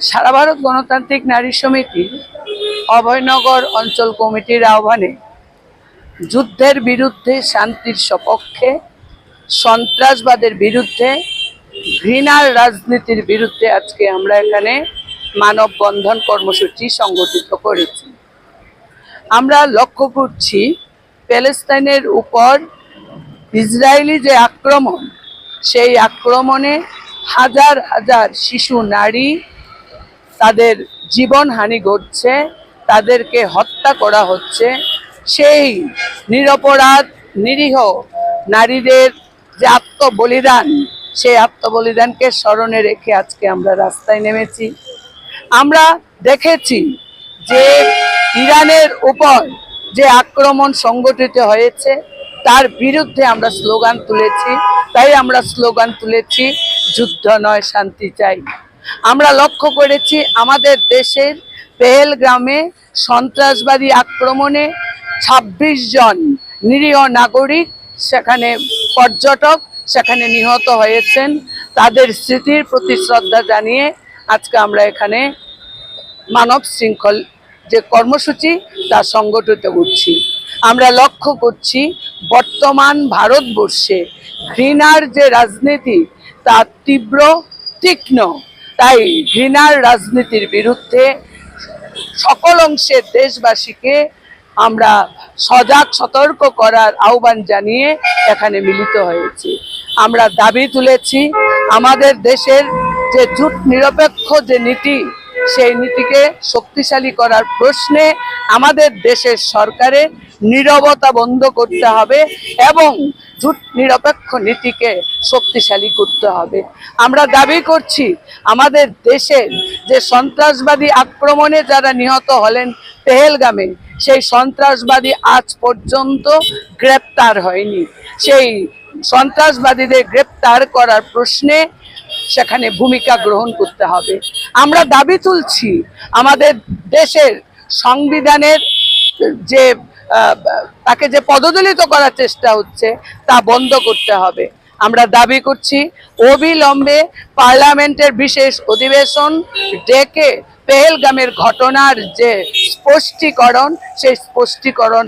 সারা ভারত গণতান্ত্রিক নারী সমিতি, অভয়নগর অঞ্চল কমিটির আহ্বানে যুদ্ধের বিরুদ্ধে শান্তির সপক্ষে, সন্ত্রাসবাদের বিরুদ্ধে, ঘৃণার রাজনীতির বিরুদ্ধে আজকে আমরা এখানে মানববন্ধন কর্মসূচি সংগঠিত করেছি। আমরা লক্ষ্য করছি প্যালেস্তাইনের উপর ইসরায়েলি যে আক্রমণ, সেই আক্রমণে হাজার হাজার শিশু, নারী তাদের জীবনহানি ঘটছে, তাদেরকে হত্যা করা হচ্ছে। সেই নিরপরাধ, নিরীহ নারীদের যে আত্মবলিদান, সেই আত্মবলিদানকে স্মরণে রেখে আজকে আমরা রাস্তায় নেমেছি। আমরা দেখেছি যে ইরানের উপর যে আক্রমণ সংগঠিত হয়েছে, তার বিরুদ্ধে আমরা স্লোগান তুলেছি। তাই আমরা স্লোগান তুলেছি, যুদ্ধ নয়, শান্তি চাই। আমরা লক্ষ্য করেছি আমাদের দেশের পেহেলগ্রামে সন্ত্রাসবাদী আক্রমণে ২৬ জন নিরীহ নাগরিক সেখানে পর্যটক সেখানে নিহত হয়েছেন। তাদের স্মৃতির প্রতি শ্রদ্ধা জানিয়ে আজকে আমরা এখানে মানব শৃঙ্খল যে কর্মসূচি, তা সংগঠিত করছি। আমরা লক্ষ্য করছি বর্তমান ভারতবর্ষে ঘৃণার যে রাজনীতি, তা তীব্র, তীক্ষ্ণ তাই ঘৃণার রাজনীতির বিরুদ্ধে সকল অংশের দেশবাসীকে আমরা সজাগ, সতর্ক করার আহ্বান জানিয়ে এখানে মিলিত হয়েছি। আমরা দাবি তুলেছি, আমাদের দেশের যে জুট নিরপেক্ষ যে নীতি, সেই নীতিকে শক্তিশালী করার প্রশ্নে আমাদের দেশের সরকারের নীরবতা বন্ধ করতে হবে এবং জুট নিরপেক্ষ নীতিকে শক্তিশালী করতে হবে। আমরা দাবি করছি, আমাদের দেশের যে সন্ত্রাসবাদী আক্রমণে যারা নিহত হলেন পেহেলগামে, সেই সন্ত্রাসবাদী আজ পর্যন্ত গ্রেপ্তার হয়নি। সেই সন্ত্রাসবাদীদের গ্রেপ্তার করার প্রশ্নে সেখানে ভূমিকা গ্রহণ করতে হবে। আমরা দাবি তুলছি, আমাদের দেশের সংবিধানের যে তাকে যে পদদলিত করার চেষ্টা হচ্ছে, তা বন্ধ করতে হবে। আমরা দাবি করছি, অবিলম্বে পার্লামেন্টের বিশেষ অধিবেশন ডেকে পেহেলগামের ঘটনার যে স্পষ্টীকরণ, সেই স্পষ্টীকরণ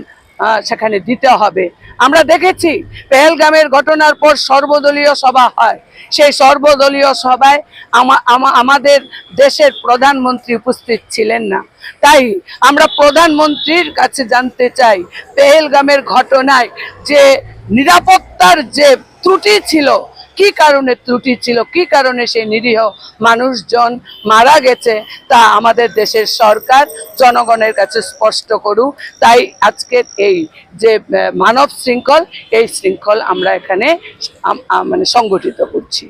সেখানে দিতে হবে। আমরা দেখেছি পেহেলগামের ঘটনার পর সর্বদলীয় সভা হয়। সেই সর্বদলীয় সভায় আমা- আমা- আমাদের দেশের প্রধানমন্ত্রী উপস্থিত ছিলেন না। তাই আমরা প্রধানমন্ত্রীর কাছে জানতে চাই, পেহেলগামের ঘটনায় যে নিরাপত্তার যে ত্রুটি ছিল কি কারণে ত্রুটি ছিল? কি কারণে সেই নিরীহ মানুষজন মারা গেছে? তা আমাদের দেশের সরকার জনগণের কাছে স্পষ্ট করুক। তাই আজকের এই যে মানব শৃঙ্খল, এই শৃঙ্খল আমরা এখানে মানে সংগঠিত করছি।